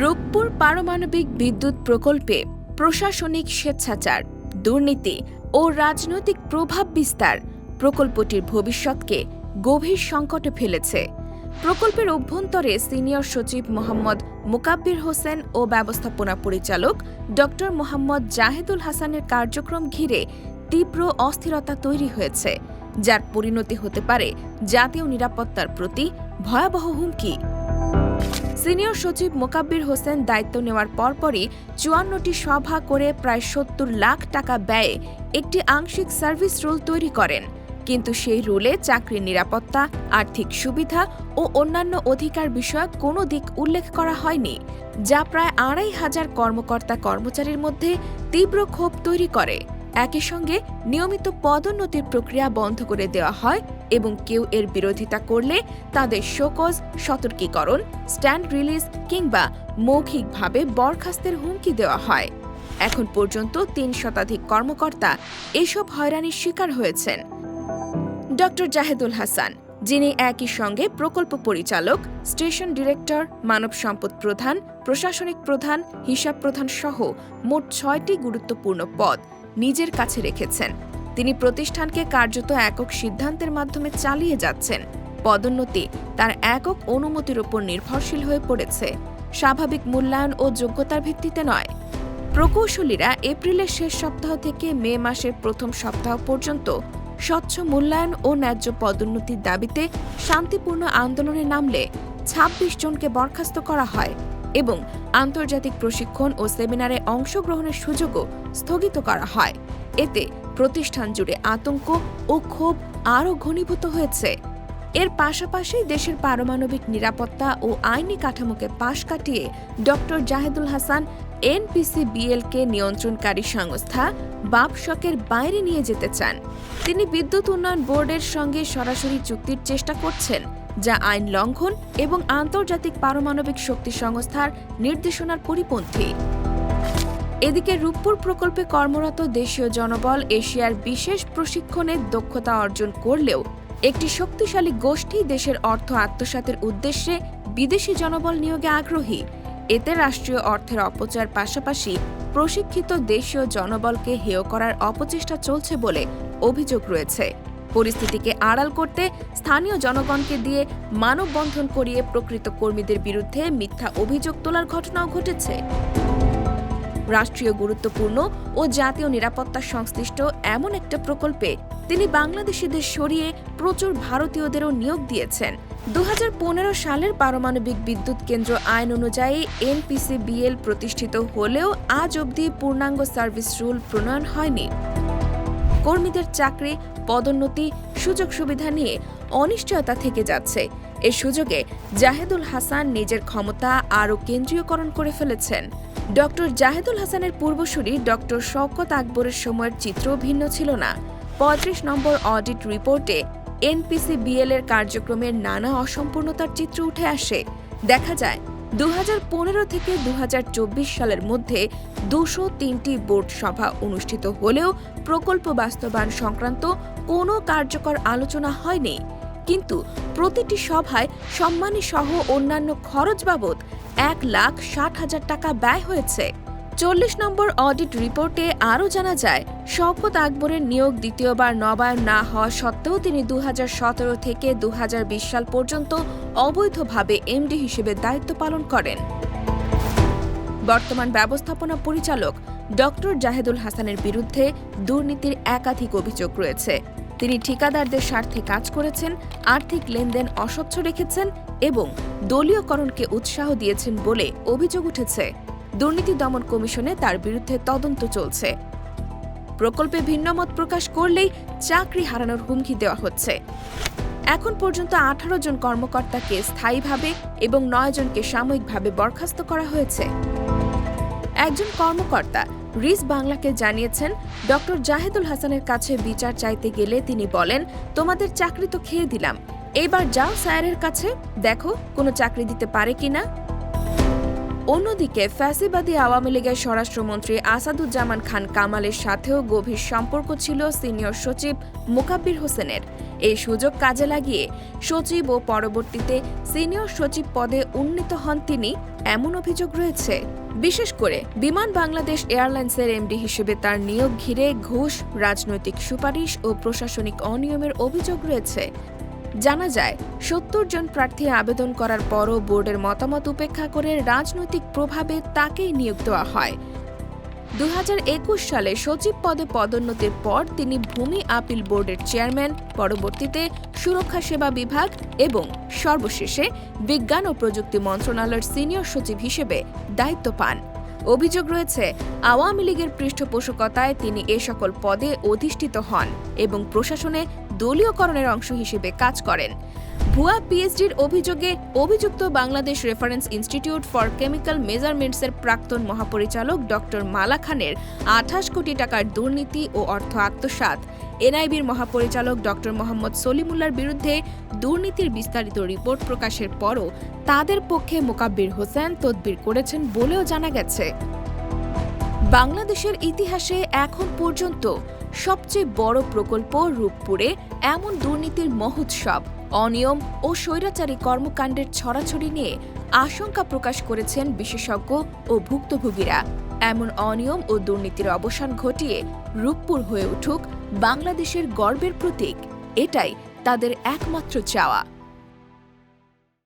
রূপপুর পারমাণবিক বিদ্যুৎ প্রকল্পে প্রশাসনিক স্বেচ্ছাচার, দুর্নীতি ও রাজনৈতিক প্রভাব বিস্তার প্রকল্পটির ভবিষ্যৎকে গভীর সংকটে ফেলেছে। প্রকল্পের অভ্যন্তরে সিনিয়র সচিব মোহাম্মদ মুকাব্বির হোসেন ও ব্যবস্থাপনা পরিচালক ড মোহাম্মদ জাহেদুল হাসানের কার্যক্রম ঘিরে তীব্র অস্থিরতা তৈরি হয়েছে, যার পরিণতি হতে পারে জাতীয় নিরাপত্তার প্রতি ভয়াবহ হুমকি। সিনিয়র সচিব মোকাব্বির হোসেন দায়িত্ব নেওয়ার পরপরই চুয়ান্নটি সভা করে প্রায় সত্তর লাখ টাকা ব্যয়ে একটি আংশিক সার্ভিস রুল তৈরি করেন। কিন্তু সেই রুলে চাকরির নিরাপত্তা, আর্থিক সুবিধা ও অন্যান্য অধিকার বিষয়ক কোনো দিক উল্লেখ করা হয়নি, যা প্রায় আড়াই হাজার কর্মকর্তা কর্মচারীর মধ্যে তীব্র ক্ষোভ তৈরি করে। একই সঙ্গে নিয়মিত পদোন্নতির প্রক্রিয়া বন্ধ করে দেওয়া হয় এবং কেউ এর বিরোধিতা করলে তাদের শোকজ, সতর্কীকরণ, স্ট্যান্ড রিলিজ কিংবা মৌখিকভাবে বরখাস্তের হুমকি দেওয়া হয়। এখন পর্যন্ত তিন শতাধিক কর্মকর্তা এসব হয়রানির শিকার হয়েছেন। ডক্টর জাহেদুল হাসান, যিনি একই সঙ্গে প্রকল্প পরিচালক, স্টেশন ডিরেক্টর, মানব সম্পদ প্রধান, প্রশাসনিক প্রধান, হিসাব প্রধান সহ মোট ছয়টি গুরুত্বপূর্ণ পদ নিজের কাছে রেখেছেন। তিনি প্রতিষ্ঠানকে কার্যত একক সিদ্ধান্তের মাধ্যমে চালিয়ে যাচ্ছেন। পদোন্নতি তার একক অনুমতির উপর নির্ভরশীল হয়ে পড়েছে। স্বাভাবিক মূল্যায়ন ও যোগ্যতার ভিত্তিতে নয়। প্রকৌশলীরা এপ্রিলের শেষ সপ্তাহ থেকে মে মাসের প্রথম সপ্তাহ পর্যন্ত স্বচ্ছ মূল্যায়ন ও ন্যায্য পদোন্নতির দাবিতে শান্তিপূর্ণ আন্দোলনে নামলে ২৬ জনকে বরখাস্ত করা হয়। এবং আন্তর্জাতিক প্রশিক্ষণ ও সেমিনারে অংশগ্রহণের সুযোগও স্থগিত করা হয়। এতে প্রতিষ্ঠান জুড়ে আতঙ্ক ও ক্ষোভ আরও ঘনীভূত হয়েছে। এর পাশাপাশি দেশের পারমাণবিক নিরাপত্তা ও আইনি কাঠামোকে পাশ কাটিয়ে ডক্টর জাহেদুল হাসান এনপিসি বিএলকে নিয়ন্ত্রণকারী সংস্থা বাপশকের বাইরে নিয়ে যেতে চান। তিনি বিদ্যুৎ উন্নয়ন বোর্ডের সঙ্গে সরাসরি চুক্তির চেষ্টা করছেন। যা আইন লঙ্ঘন এবং আন্তর্জাতিক পারমাণবিক শক্তি সংস্থার নির্দেশনার পরিপন্থী। এদিকে রূপপুর প্রকল্পে কর্মরত দেশীয় জনবল এশিয়ার বিশেষ প্রশিক্ষণে দক্ষতা অর্জন করলেও একটি শক্তিশালী গোষ্ঠী দেশের অর্থ আত্মসাতের উদ্দেশ্যে বিদেশি জনবল নিয়োগে আগ্রহী। এতে রাষ্ট্রীয় অর্থের অপচয়ের পাশাপাশি প্রশিক্ষিত দেশীয় জনবলকে হেয় করার অপচেষ্টা চলছে বলে অভিযোগ রয়েছে। পরিস্থিতিকে আড়াল করতে স্থানীয় জনগণকে দিয়ে মানববন্ধন করিয়ে প্রকৃত কর্মীদের বিরুদ্ধে মিথ্যা অভিযোগ তোলার ঘটনাও ঘটেছে। রাষ্ট্রীয় গুরুত্বপূর্ণ ও জাতীয় নিরাপত্তা সংশ্লিষ্ট এমন একটা প্রকল্পে তিনি বাংলাদেশিদের সরিয়ে প্রচুর ভারতীয়দেরও নিয়োগ দিয়েছেন। দু হাজার পনেরো সালের পারমাণবিক বিদ্যুৎ কেন্দ্র আইন অনুযায়ী এনপিসিবিএল প্রতিষ্ঠিত হলেও আজ অবধি পূর্ণাঙ্গ সার্ভিস রুল প্রণয়ন হয়নি। কর্মীদের চাকরি, পদোন্নতি, সুযোগ সুবিধা নিয়ে অনিশ্চয়তা থেকে যাচ্ছে। এ সুযোগে জাহেদুল হাসান নিজের ক্ষমতা আরও কেন্দ্রীয়করণ করে ফেলেছেন। ডক্টর জাহেদুল হাসানের পূর্বসূরি ডক্টর শওকত আকবরের সময়ের চিত্র ভিন্ন ছিল না। পঁয়ত্রিশ নম্বর অডিট রিপোর্টে এনপিসি বিএল এর কার্যক্রমের নানা অসম্পূর্ণতার চিত্র উঠে আসে। দেখা যায় দু হাজার পনেরো থেকে দু হাজার চব্বিশ সালের মধ্যে দুশো তিনটি বোর্ড সভা অনুষ্ঠিত হলেও প্রকল্প বাস্তবায়ন সংক্রান্ত কোনো কার্যকর আলোচনা হয়নি। কিন্তু প্রতিটি সভায় সম্মানী সহ অন্যান্য খরচ বাবদ এক লাখ ষাট হাজার টাকা ব্যয় হয়েছে। চল্লিশ নম্বর অডিট রিপোর্টে আরও জানা যায়, শওকত আকবরের নিয়োগ দ্বিতীয়বার নবায়ন না হওয়া সত্ত্বেও তিনি দু হাজার সতেরো থেকে দু হাজার বিশ সাল পর্যন্ত অবৈধভাবে এমডি হিসেবে দায়িত্ব পালন করেন। বর্তমান ব্যবস্থাপনা পরিচালক ডক্টর জাহেদুল হাসানের বিরুদ্ধে দুর্নীতির একাধিক অভিযোগ রয়েছে। তিনি ঠিকাদারদের স্বার্থে কাজ করেছেন, আর্থিক লেনদেন অস্বচ্ছ রেখেছেন এবং দলীয়করণকে উৎসাহ দিয়েছেন বলে অভিযোগ উঠেছে। দুর্নীতি দমন কমিশনে তার বিরুদ্ধে তদন্ত চলছে। প্রকল্পে ভিন্নমত প্রকাশ করলেই চাকরি হারানোর হুমকি দেওয়া হচ্ছে। এখন পর্যন্ত আঠারো জন কর্মকর্তাকে স্থায়ীভাবে এবং নয় জনকে সাময়িকভাবে বরখাস্ত করা হয়েছে। একজন কর্মকর্তা রিস বাংলাকে জানিয়েছেন, ডক্টর জাহেদুল হাসানের কাছে বিচার চাইতে গেলে তিনি বলেন, তোমাদের চাকরি তো খেয়ে দিলাম। এবার যাও স্যারের কাছে, দেখো কোনো চাকরি দিতে পারে কিনা। অন্যদিকে ফ্যাসিবাদী আওয়ামী লীগের স্বরাষ্ট্রমন্ত্রী আসাদুজ্জামান খান কামালের সাথেও গভীর সম্পর্ক ছিল সিনিয়র সচিব মোকাব্বির হোসেনের। এই সুযোগ কাজে লাগিয়ে সচিব ও পরবর্তীতে সিনিয়র সচিব পদে উন্নীত হন তিনি এমন অভিযোগ রয়েছে। বিশেষ করে বিমান বাংলাদেশ এয়ারলাইন্সের এমডি হিসেবে তার নিয়োগ ঘিরে ঘুষ, রাজনৈতিক সুপারিশ ও প্রশাসনিক অনিয়মের অভিযোগ রয়েছে। জানা যায়, সত্তর জন প্রার্থী আবেদন করার পরও বোর্ডের মতামত উপেক্ষা করে রাজনৈতিক প্রভাবে তাকেই নিয়োগ দেওয়া হয়। দুই হাজার একুশ সালে সচিব পদে পদোন্নতির পর তিনি ভূমি আপিল বোর্ডের চেয়ারম্যান, পরবর্তীতে সুরক্ষা সেবা বিভাগ এবং সর্বশেষে বিজ্ঞান ও প্রযুক্তি মন্ত্রণালয়ের সিনিয়র সচিব হিসেবে দায়িত্ব পান। অভিযোগ রয়েছে, আওয়ামী লীগের পৃষ্ঠপোষকতায় তিনি এ সকল পদে অধিষ্ঠিত হন এবং প্রশাসনে দলীয়করণের অংশ হিসেবে কাজ করেন। ভুয়া পিএইচডির অভিযোগে অভিযুক্ত Bangladesh reference institute for chemical মেজারমেন্টসের প্রাক্তন মহাপরিচালক ডক্টর মালা খানের আঠাশ কোটি টাকার দুর্নীতি ও অর্থ আত্মসাৎ। এনআইবির মহাপরিচালক ডক্টর মোহাম্মদ সলিমুল্লার বিরুদ্ধে দুর্নীতির বিস্তারিত রিপোর্ট প্রকাশের পরও তাদের পক্ষে মোকাব্বির হোসেন তদবির করেছেন বলেও জানা গেছে। বাংলাদেশের ইতিহাসে এখন পর্যন্ত সবচেয়ে বড় প্রকল্প রূপপুরে এমন দুর্নীতির মহোৎসব, অনিয়ম ও স্বৈরাচারী কর্মকাণ্ডের ছড়াছড়ি নিয়ে আশঙ্কা প্রকাশ করেছেন বিশেষজ্ঞ ও ভুক্তভোগীরা। এমন অনিয়ম ও দুর্নীতির অবসান ঘটিয়ে রূপপুর হয়ে উঠুক বাংলাদেশের গর্বের প্রতীক, এটাই তাদের একমাত্র চাওয়া।